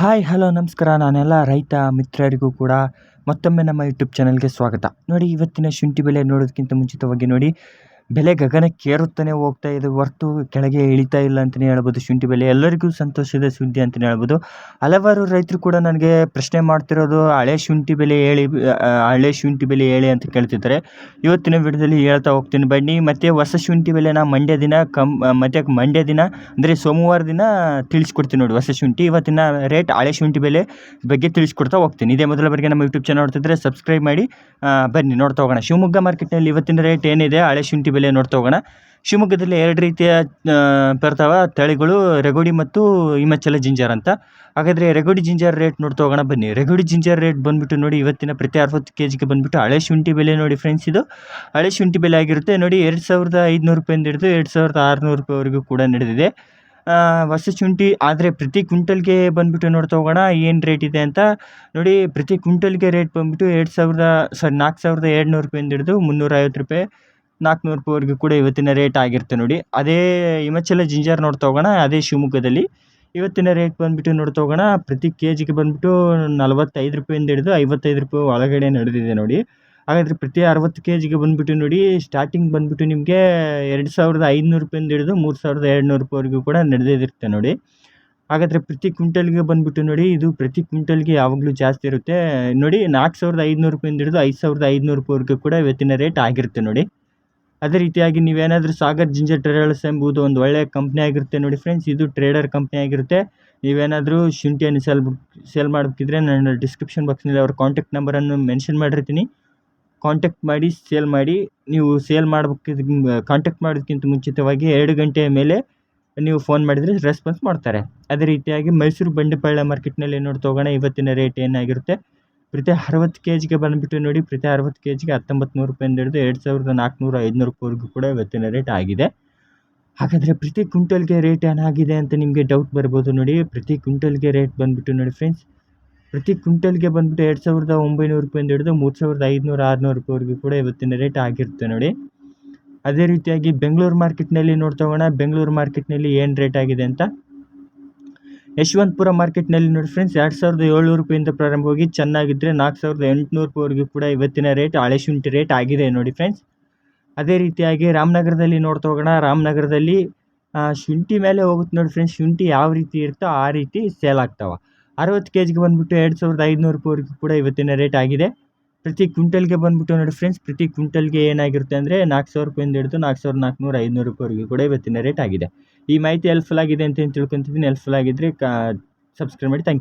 Hi hello ನಮಸ್ಕಾರ. ನಾನೆಲ್ಲ ರೈತ ಮಿತ್ರರಿಗೂ ಕೂಡ ಮತ್ತೊಮ್ಮೆ ನಮ್ಮ ಯೂಟ್ಯೂಬ್ ಚಾನಲ್ಗೆ ಸ್ವಾಗತ. ನೋಡಿ, ಇವತ್ತಿನ ಶುಂಠಿ ಬೆಲೆ ನೋಡೋದಕ್ಕಿಂತ ಮುಂಚಿತವಾಗಿ ನೋಡಿ ಬೆಲೆ ಗಗನಕ್ಕೇರುತ್ತಲೇ ಹೋಗ್ತಾ ಇದೆ. ಹೊರ್ತು ಕೆಳಗೆ ಇಳಿತಾ ಇಲ್ಲ ಅಂತಲೇ ಹೇಳ್ಬೋದು ಶುಂಠಿ ಬೆಲೆ. ಎಲ್ಲರಿಗೂ ಸಂತೋಷದ ಸುದ್ದಿ ಅಂತಲೇ ಹೇಳ್ಬೋದು. ಹಲವಾರು ರೈತರು ಕೂಡ ನನಗೆ ಪ್ರಶ್ನೆ ಮಾಡ್ತಿರೋದು, ಹಳೆ ಶುಂಠಿ ಬೆಲೆ ಹೇಳಿ ಹಳೆ ಶುಂಠಿ ಬೆಲೆ ಹೇಳಿ ಅಂತ ಕೇಳ್ತಿದ್ದಾರೆ. ಇವತ್ತಿನ ವಿಡಿಯೋದಲ್ಲಿ ಹೇಳ್ತಾ ಹೋಗ್ತೀನಿ ಬನ್ನಿ. ಮತ್ತು ಹೊಸ ಶುಂಠಿ ಬೆಲೆನ ಮಂಡ್ಯ ದಿನ ಕಮ್ ಮತ್ತು ಮಂಡ್ಯ ದಿನ, ಅಂದರೆ ಸೋಮವಾರ ದಿನ ತಿಳಿಸ್ಕೊಡ್ತೀನಿ ನೋಡಿ ಹೊಸ ಶುಂಠಿ. ಇವತ್ತಿನ ರೇಟ್ ಹಳೆ ಶುಂಠಿ ಬೆಲೆ ಬಗ್ಗೆ ತಿಳಿಸ್ಕೊಡ್ತಾ ಹೋಗ್ತೀನಿ. ಇದೇ ಮೊದಲ ಬಾರಿಗೆ ನಮ್ಮ ಯೂಟ್ಯೂಬ್ ಚಾನಲ್ ನೋಡ್ತಿದ್ರೆ ಸಬ್ಸ್ಕ್ರೈಬ್ ಮಾಡಿ ಬನ್ನಿ ನೋಡ್ತಾ ಹೋಗೋಣ. ಶಿವಮೊಗ್ಗ ಮಾರ್ಕೆಟ್ನಲ್ಲಿ ಇವತ್ತಿನ ರೇಟ್ ಏನಿದೆ? ಹಳೆ ಶುಂಠಿ ಬೆಲೆ ನೋಡ್ತಾ ಹೋಗೋಣ. ಶಿವಮೊಗ್ಗದಲ್ಲಿ ಎರಡು ರೀತಿಯ ಬರ್ತಾವೆ ತಳಿಗಳು ರೆಗೋಡಿ ಮತ್ತು ಹಿಮಾಚಲ ಜಿಂಜರ್ ಅಂತ. ಹಾಗಾದರೆ ರೆಗೋಡಿ ಜಿಂಜರ್ ರೇಟ್ ನೋಡ್ತಾ ಹೋಗೋಣ ಬನ್ನಿ. ರೆಗೋಡಿ ಜಿಂಜರ್ ರೇಟ್ ಬಂದುಬಿಟ್ಟು ನೋಡಿ ಇವತ್ತಿನ ಪ್ರತಿ ಅರವತ್ತು ಕೆ ಜಿಗೆ ಬಂದುಬಿಟ್ಟು ಹಳೆ ಶುಂಠಿ ಬೆಲೆ ನೋಡಿ ಫ್ರೆಂಡ್ಸ್ ಇದು. ಹಳೆ ಶುಂಠಿ ಬೆಲೆ ಆಗಿರುತ್ತೆ. ನೋಡಿ ಎರಡು ಸಾವಿರದ ಐದುನೂರು ರೂಪಾಯಿಂದ ಹಿಡಿದು ಎರಡು ಸಾವಿರದ ಆರುನೂರು ರೂಪಾಯಿವರೆಗೂ ಕೂಡ ನಡೆದಿದೆ. ಹೊಸ ಶುಂಠಿ ಆದರೆ ಪ್ರತಿ ಕ್ವಿಂಟಲ್ಗೆ ಬಂದುಬಿಟ್ಟು ನೋಡ್ತಾ ಹೋಗೋಣ. ಏನು ರೇಟ್ ಇದೆ ಅಂತ. ನೋಡಿ ಪ್ರತಿ ಕ್ವಿಂಟಲ್ಗೆ ರೇಟ್ ಬಂದುಬಿಟ್ಟು ಎರಡು ಸಾವಿರದ ಸಾರಿ ನಾಲ್ಕು ಸಾವಿರದ ಏಳ್ನೂರು ರೂಪಾಯಿಂದ ಹಿಡಿದು ಮುನ್ನೂರ ಐವತ್ತು ರೂಪಾಯಿ. ನಾಲ್ಕುನೂರು ರೂಪಾಯಿವರೆಗೂ ಕೂಡ ಇವತ್ತಿನ ರೇಟ್ ಆಗಿರುತ್ತೆ ನೋಡಿ. ಅದೇ ಹಿಮಾಚಲ ಜಿಂಜರ್ ನೋಡ್ತಾ ಹೋಗೋಣ, ಅದೇ ಶಿವಮೊಗ್ಗದಲ್ಲಿ. ಇವತ್ತಿನ ರೇಟ್ ಬಂದುಬಿಟ್ಟು ನೋಡ್ತಾ ಹೋಗೋಣ, ಪ್ರತಿ ಕೆ ಜಿಗೆ ಬಂದುಬಿಟ್ಟು ನಲವತ್ತೈದು ರೂಪಾಯಿಂದ ಹಿಡಿದು ಐವತ್ತೈದು ರೂಪಾಯಿ ಒಳಗಡೆ ನಡೆದಿದೆ ನೋಡಿ. ಹಾಗಾದರೆ ಪ್ರತಿ ಅರವತ್ತು ಕೆ ಜಿಗೆ ಬಂದುಬಿಟ್ಟು ನೋಡಿ ಸ್ಟಾರ್ಟಿಂಗ್ ಬಂದುಬಿಟ್ಟು ನಿಮಗೆ ಎರಡು ಸಾವಿರದ ಐದುನೂರು ರೂಪಾಯಿಂದ ಹಿಡಿದು ಮೂರು ಸಾವಿರದ ಏಳ್ನೂರು ರೂಪಾಯಿವರೆಗೂ ಕೂಡ ನಡೆದಿರುತ್ತೆ ನೋಡಿ. ಹಾಗಾದರೆ ಪ್ರತಿ ಕ್ವಿಂಟಲ್ಗೆ ಬಂದುಬಿಟ್ಟು ನೋಡಿ, ಇದು ಪ್ರತಿ ಕ್ವಿಂಟಲ್ಗೆ ಯಾವಾಗಲೂ ಜಾಸ್ತಿ ಇರುತ್ತೆ. ನೋಡಿ ನಾಲ್ಕು ಸಾವಿರದ ಐದುನೂರು ರೂಪಾಯಿಂದ ಹಿಡಿದು ಐದು ಸಾವಿರದ ಐದುನೂರು ರೂಪಾಯಿವರೆಗೂ ಕೂಡ ಇವತ್ತಿನ ರೇಟ್ ಆಗಿರುತ್ತೆ ನೋಡಿ. ಅದೇ ರೀತಿಯಾಗಿ ನೀವೇನಾದರೂ ಸಾಗರ್ ಜಿಂಜರ್ ಟ್ರೇಡರ್ಸ್ ಎಂಬುದು ಒಂದು ಒಳ್ಳೆಯ ಕಂಪ್ನಿ ಆಗಿರುತ್ತೆ ನೋಡಿ ಫ್ರೆಂಡ್ಸ್, ಇದು ಟ್ರೇಡರ್ ಕಂಪ್ನಿ ಆಗಿರುತ್ತೆ. ನೀವೇನಾದರೂ ಶುಂಠಿಯನ್ನು ಸೆಲ್ ಸೇಲ್ ಮಾಡಬೇಕಿದ್ರೆ ನಾನು ಡಿಸ್ಕ್ರಿಪ್ಷನ್ ಬಾಕ್ಸ್ನಲ್ಲಿ ಅವ್ರ ಕಾಂಟ್ಯಾಕ್ಟ್ ನಂಬರನ್ನು ಮೆನ್ಷನ್ ಮಾಡಿರ್ತೀನಿ. ಕಾಂಟ್ಯಾಕ್ಟ್ ಮಾಡಿ, ಸೇಲ್ ಮಾಡಿ, ನೀವು ಸೇಲ್ ಮಾಡಬೇಕಿದ್, ಕಾಂಟ್ಯಾಕ್ಟ್ ಮಾಡೋದಕ್ಕಿಂತ ಮುಂಚಿತವಾಗಿ ಎರಡು ಗಂಟೆಯ ಮೇಲೆ ನೀವು ಫೋನ್ ಮಾಡಿದರೆ ರೆಸ್ಪಾನ್ಸ್ ಮಾಡ್ತಾರೆ. ಅದೇ ರೀತಿಯಾಗಿ ಮೈಸೂರು ಬಂಡೆಪಾಳ್ಯ ಮಾರ್ಕೆಟ್ನಲ್ಲಿ ನೋಡಿ ತೊಗೋಣ ಇವತ್ತಿನ ರೇಟ್ ಏನಾಗಿರುತ್ತೆ. ಪ್ರತಿ ಅರವತ್ತು ಕೆ ಜಿಗೆ ಬಂದುಬಿಟ್ಟು ನೋಡಿ, ಪ್ರತಿ ಅರವತ್ತು ಕೆ ಜಿಗೆ ಹತ್ತೊಂಬತ್ತು ನೂರು ರೂಪಾಯಿಂದ ಹಿಡಿದು ಎರಡು ಸಾವಿರದ ನಾಲ್ಕುನೂರು, ಐದುನೂರು ರೂಪಾಯಿವರೆಗೂ ಕೂಡ ಇವತ್ತಿನ ರೇಟ್ ಆಗಿದೆ. ಹಾಗಾದರೆ ಪ್ರತಿ ಕ್ವಿಂಟಲ್ಗೆ ರೇಟ್ ಏನಾಗಿದೆ ಅಂತ ನಿಮಗೆ ಡೌಟ್ ಬರ್ಬೋದು ನೋಡಿ. ಪ್ರತಿ ಕ್ವಿಂಟಲ್ಗೆ ರೇಟ್ ಬಂದುಬಿಟ್ಟು ನೋಡಿ ಫ್ರೆಂಡ್ಸ್ ಪ್ರತಿ ಕ್ವಿಂಟಲ್ಗೆ ಬಂದುಬಿಟ್ಟು ಎರಡು ಸಾವಿರದ ಒಂಬೈನೂರು ರೂಪಾಯಿಂದ ಹಿಡಿದು ಮೂರು ಸಾವಿರದ ಐದುನೂರು, ಆರುನೂರು ರೂಪಾಯಿವರೆಗೂ ಕೂಡ ಇವತ್ತಿನ ರೇಟ್ ಆಗಿರುತ್ತೆ ನೋಡಿ. ಅದೇ ರೀತಿಯಾಗಿ ಬೆಂಗಳೂರು ಮಾರ್ಕೆಟ್ನಲ್ಲಿ ನೋಡ್ತಾ ಹೋಗೋಣ. ಬೆಂಗಳೂರು ಮಾರ್ಕೆಟ್ನಲ್ಲಿ ಏನು ರೇಟ್ ಆಗಿದೆ ಅಂತ? ಯಶವಂತಪುರ ಮಾರ್ಕೆಟ್ನಲ್ಲಿ ನೋಡಿ ಫ್ರೆಂಡ್ಸ್ ಎರಡು ಸಾವಿರದ ಏಳ್ನೂರು ರೂಪಾಯಿಂದ ಪ್ರಾರಂಭವಾಗಿ ಚೆನ್ನಾಗಿದ್ದರೆ ನಾಲ್ಕು ಸಾವಿರದ ಎಂಟುನೂರು ಕೂಡ ಇವತ್ತಿನ ರೇಟ್ ಹಳೆ ಶುಂಠಿ ರೇಟ್ ಆಗಿದೆ ನೋಡಿ ಫ್ರೆಂಡ್ಸ್ ಅದೇ ರೀತಿಯಾಗಿ ರಾಮನಗರದಲ್ಲಿ ನೋಡ್ತಾ ಹೋಗೋಣ. ರಾಮನಗರದಲ್ಲಿ ಶುಂಠಿ ಮೇಲೆ ಹೋಗುತ್ತೆ ನೋಡಿ ಫ್ರೆಂಡ್ಸ್ ಶುಂಠಿ ಯಾವ ರೀತಿ ಇರುತ್ತೋ ಆ ರೀತಿ ಸೇಲ್ ಆಗ್ತಾವೆ. ಅರವತ್ತು ಕೆ ಜಿಗೆ ಬಂದುಬಿಟ್ಟು ಎರಡು ಸಾವಿರದ ಐದುನೂರು ರೂಪಾಯಿವರೆಗೂ ಕೂಡ ಇವತ್ತಿನ ರೇಟ್ ಆಗಿದೆ. ಪ್ರತಿ ಕ್ವಿಂಟಲ್ಗೆ ಬಂದುಬಿಟ್ಟು ನೋಡಿ ಫ್ರೆಂಡ್ಸ್ ಪ್ರತಿ ಕ್ವಿಂಟಲ್ಗೆ ಏನಾಗಿರುತ್ತೆ ಅಂದರೆ ನಾಲ್ಕು ಸಾವಿರ ರೂಪಾಯಿಂದ ಹಿಡಿದು ನಾಲ್ಕು ಸಾವಿರದ ನಾಲ್ಕುನೂರು ಐನೂರು ರೂಪಾಯಿವರೆಗೂ ಕೂಡ ಇವತ್ತಿನ ರೇಟ್ ಆಗಿದೆ. ಈ ಮಾಹಿತಿ ಹೆಲ್ಪ್ಫುಲ್ ಆಗಿದೆ ಅಂತ ಏನು ತಿಳ್ಕೊತಿದ್ದೀನಿ. ಹೆಲ್ಪ್ಫುಲ್ ಆಗಿದ್ದರೆ ಕಾ ಸಬ್ಸ್ಕ್ರೈಬ್ ಮಾಡಿ. Thank you